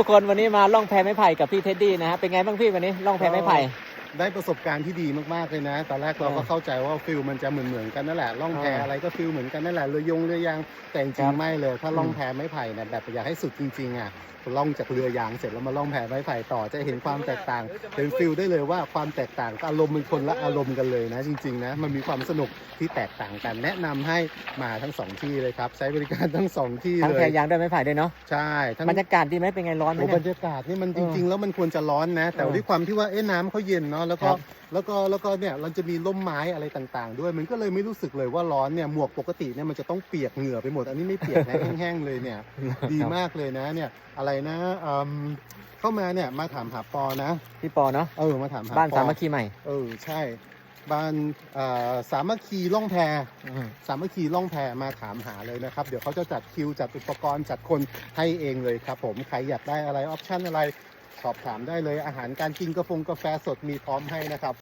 ทุกคนวันนี้มาล่องแพไม้ไผ่กับพี่เท็ดดี้นะฮะเป็นไงบ้างพี่วันนี้ล่องแพไม้ไผ่ ได้ประสบการณ์ที่ดีมากๆเลยนะ ตอนแรกเราก็เออเข้าใจว่าฟิลมันจะเหมือนเหมือนๆกันนั่นแหละล่องแพเออออะไรก็ฟิลเหมือนกันนั่นแหละเรือยงเรือยางแต่จคริรังบๆไม่เลย ถ้าล่องอืมแพไม้ไผ่เนี่ยแบบอยากให้สุดจริงๆอะล่องจากเรือยางเสร็จแล้วมาล่องแพไม้ไผ่ต่อจะเห็นความแตกต่างเห็นฟิลได้เลยว่าความแตกต่างอารมณ์เป็นคนละอารมณ์กันเลยนะ จริงๆนะมันมีความสนุกที่แตกต่างกัน แนะนำให้มาทั้งสองที่เลยครับใช้บริการทั้งสองที่ทั้งเลแพยยางด้วยไม้ไผ่ด้วยเนาะใช่ทั้งบรรยากาศดีไหมเป็นไงร้อนไหมโอ้เนี่บรยรยากาศนี่มันเอจอริง ๆ แล้วมันควรจะร้อนนะ แต่เออด้วยความที่ว่าเอ๊ะน้ำเขาเย็นเนาะแล้วก็ครับ แล้วก็แล้วก็เนี่ยเราจะมีร่มไม้อะไรต่างๆ ด้วย มันก็เลยไม่รู้สึกเลยว่าร้อนเนี่ยหมวกปกติเนี่ยมันจะต้องเปียกเหงื่อไปหมด อันนี้ไม่เปียกนะ แห้งๆเลยเนี่ย ดีมากเลยนะเนี่ยอะไรนะอืมเข้ามาเนี่ยมาถามหาปอนะพี่ปอเนาะเออมาถามหาบ้านปอสามัคคีใหม่เออใช่ บ้านเอ่อสามัคคีล่องแพ อืม สามัคคีล่องแพมาถามหาเลยนะครับ เดี๋ยวเขาจะจัดคิว จัดอุปกรณ์จัดคนให้เองเลยครับผม ใครอยากได้อะไร ออปชั่นอะไร สอบถามได้เลยอาหารการกินกระฟกาแฟสดมีพร้อมให้นะครับ